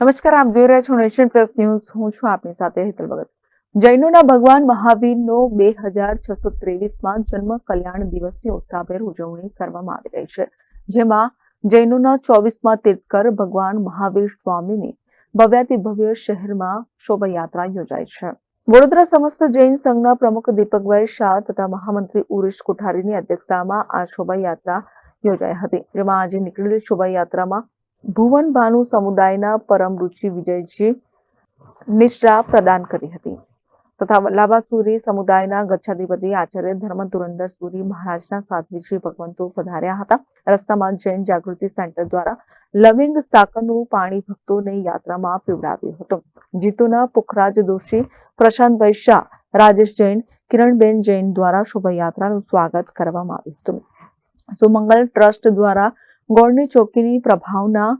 નમસ્કાર, આપ જોઈ રહ્યા છો નેશન પ્લસ ન્યૂઝ. હું છું આપની સાથે હેતલ ભગત. જૈનોના ભગવાન મહાવીરનો બે હજાર છસો ત્રેવીસમાં જન્મ કલ્યાણ દિવસની ઉત્સાહભેર ઉજવણી કરવામાં આવી રહી છે, જેમાં જૈનોના ચોવીસમાં તીર્થકર ભગવાન મહાવીર સ્વામીની ભવ્યાતિ ભવ્ય શહેરમાં શોભાયાત્રા યોજાઈ છે. વડોદરા સમસ્ત જૈન સંઘના પ્રમુખ દીપકભાઈ શાહ તથા મહામંત્રી ઉરેશ કોઠારીની અધ્યક્ષતામાં આ શોભાયાત્રા યોજાઈ હતી, જેમાં આજે નીકળેલી શોભાયાત્રામાં ભુવન ભાનુ સમુદાયના પરમ રુચિ વિજયજી નિશ્રા પ્રદાન કરી હતી. તથા વલ્લાભાસુરી સમુદાયના ગચ્છાધિપતિ આચાર્ય ધર્મ ધુરંધર સુરી મહારાજના સાધ્વીજી ભગવંતો પધાર્યા હતા. રસ્તામાં જૈન જાગૃતિ સેન્ટર દ્વારા લવિંગ સાકરનું પાણી ભક્તોને યાત્રામાં પીવડાવ્યું હતું. જીતુના પુખરાજ દોશી પ્રશાંતભાઈ શાહ, રાજેશ જૈન, કિરણબેન જૈન દ્વારા શોભાયાત્રાનું સ્વાગત કરવામાં આવ્યું હતું. સુમંગલ ટ્રસ્ટ દ્વારા ગોળની ચોકીની પ્રભાવના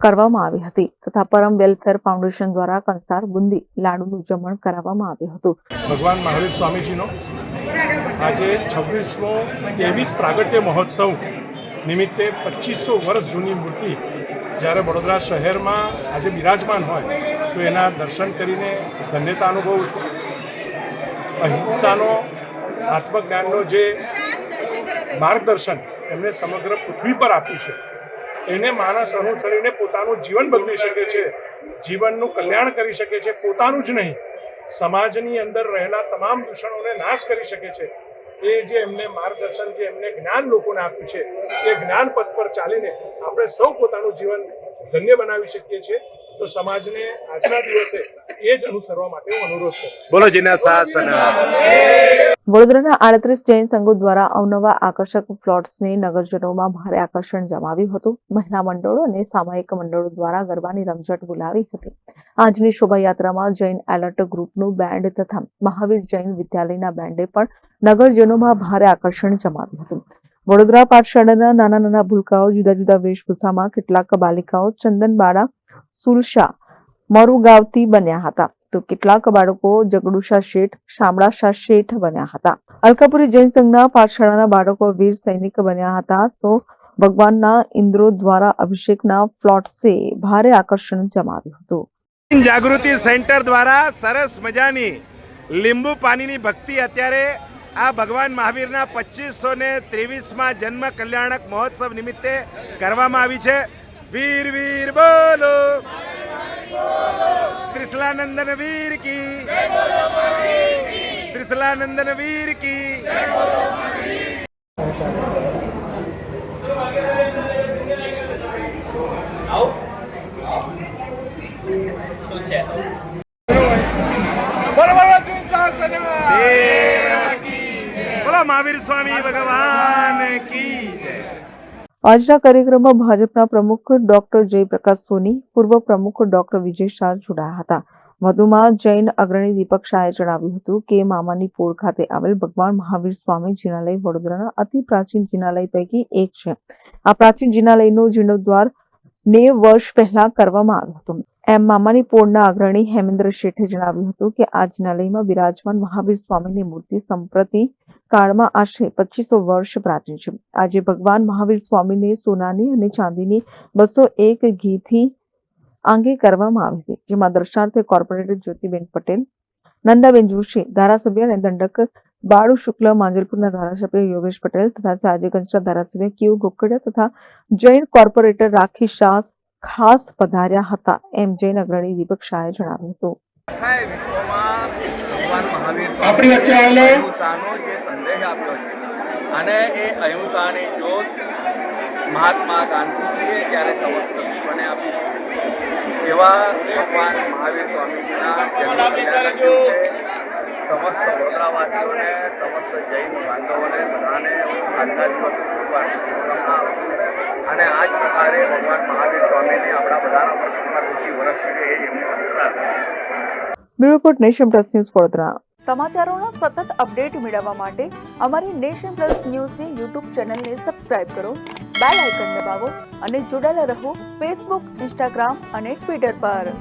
કરવામાં આવી હતી તથા પરમ વેલફેર ફાઉન્ડેશન દ્વારા કંસાર બુંદી લાડુનું જમણ કરાવવામાં આવ્યું હતું. ભગવાન મહાવીર સ્વામીજીનો આજે છવ્વીસમો ત્રેવીસ પ્રાગટ્ય મહોત્સવ નિમિત્તે પચીસો વર્ષ જૂની મૂર્તિ જ્યારે વડોદરા શહેરમાં આજે બિરાજમાન હોય તો એના દર્શન કરીને ધન્યતા અનુભવું છું. અહિંસાનો, આત્મજ્ઞાનનો જે માર્ગદર્શન એમણે સમગ્ર પૃથ્વી પર આપ્યું છે. એને માણસ અનુસરીને પોતાનું જીવન બદલી શકે છે. જીવનનું કલ્યાણ કરી શકે છે. પોતાનું જ નહીં, સમાજની અંદર રહેલા તમામ દૂષણોને નાશ કરી શકે છે. એ જે એમને માર્ગદર્શન, જે એમને જ્ઞાન લોકોને આપ્યું છે, એ જ્ઞાન પથ પર ચાલીને આપણે સૌ પોતાનું જીવન ધન્ય બનાવી શકીએ છીએ. તો સમાજને આજના દિવસે એ જ અનુસરવા માટે હું અનુરોધ કરું છું. બોલો જીના શાસન વડોદરાના આડત્રીસ જૈન સંઘો દ્વારા અવનવા આકર્ષક પ્લોટ્સને નગરજનોમાં ભારે આકર્ષણ જમાવ્યું હતું. મહિલા મંડળો અને સામાયિક મંડળો દ્વારા ગરબાની રમઝટ બોલાવી હતી. આજની શોભાયાત્રામાં જૈન એલર્ટ ગ્રુપનું બેન્ડ તથા મહાવીર જૈન વિદ્યાલયના બેન્ડે પણ નગરજનોમાં ભારે આકર્ષણ જમાવ્યું હતું. વડોદરા પાઠશાળાના નાના નાના ભૂલકાઓ જુદા જુદા વેશભૂષામાં કેટલાક બાલિકાઓ ચંદનબાડા સુલશા મરુગાવતી બન્યા હતા. તો કેટલાક બાળકો જગડુશા શેઠ, શામળાશા શેઠ બન્યા હતા. અલકાપુરી જૈન સંઘના પાઠશાળાના બાળકો વીર સૈનિક બન્યા હતા. તો ભગવાનના ઇન્દ્રો દ્વારા અભિષેકના ફ્લોટ્સે ભારે આકર્ષણ જમાવ્યું હતું. જાગૃતિ સેન્ટર દ્વારા સરસ મજાની લીંબુ પાણીની ભક્તિ અત્યારે આ ભગવાન મહાવીરના પચીસો ને ત્રેવીસમાં જન્મ કલ્યાણક મહોત્સવ નિમિત્તે કરવામાં આવી છે. વીર વીર બોલો ત્રિશલાનંદન વીર કી ત્રિશલાનંદન વીર કી બોલો મહાવીર સ્વામી ભગવાન કી જય આજના કાર્યક્રમમાં ભાજપના પ્રમુખ ડોક્ટર જયપ્રકાશ સોની, પૂર્વ પ્રમુખ ડોક્ટર વિજય શાહ જોડાયા હતા. વધુમાં જૈન અગ્રણી દીપક શાહે જણાવ્યું હતું કે, મામાની પોળ ખાતે આવેલ ભગવાન મહાવીર સ્વામી જિનાલય વડોદરાના અતિ પ્રાચીન જિનાલય પૈકી એક છે. આ પ્રાચીન જિનાલયનો જીર્ણોદ્વાર નેવ વર્ષ પહેલા કરવામાં આવ્યો હતો. એમ મામાની પોળના અગ્રણી હેમેન્દ્ર શેઠે જણાવ્યું હતું કે આજના લયમાં બિરાજમાન મહાવીર સ્વામીની મૂર્તિ સંપ્રતિ કાળમાં આશરે પચીસો વર્ષ પ્રાચીન છે. આજે ભગવાન મહાવીર સ્વામીને સોનાની અને ચાંદીની બસો એક ઘીથી આંગે કરવામાં આવી હતી, જેમાં દર્શાર્થે કોર્પોરેટર જ્યોતિબેન પટેલ, નંદાબેન જોશી, ધારાસભ્ય અને દંડક બાળુ શુક્લ, માંજલપુરના ધારાસભ્ય યોગેશ પટેલ તથા સાજેગંજના ધારાસભ્ય ક્યુ ગોકડિયા તથા જૈન કોર્પોરેટર રાખી શાહ ખાસ પધાર્યા હતા એમ જૈન અગ્રણી દીપક શાહે જણાવ્યું હતું. આખાય વિશ્વમાં ભગવાન મહાવીર આપણી વચ્ચે આવેલો જે સંદેશ આપ્યો છે. અને એ અહિંસાની જ્યોત મહાત્મા ગાંધીજીએ જ્યારે સમસ્ત આપી એવા ભગવાન મહાવીર સ્વામીજીના સમસ્ત વડોદરાવાસીઓને સમસ્ત જૈન બાંધવોને આજના અને આ જ પ્રકારે ભગવાન મહાવીર સ્વામીને આપણા બધાના ઋષિ વર્ષ છે એ એમની bureau report Nation Plus News Vadodara. સમાચારોના સતત અપડેટ મેળવવા માટે અમારી નેશન પ્લસ ન્યૂઝની યુટ્યુબ ચેનલને સબસ્ક્રાઇબ કરો બેલ આઇકન દબાવો અને જોડાયેલા રહો ફેસબુક ઇન્સ્ટાગ્રામ અને ટ્વિટર પર.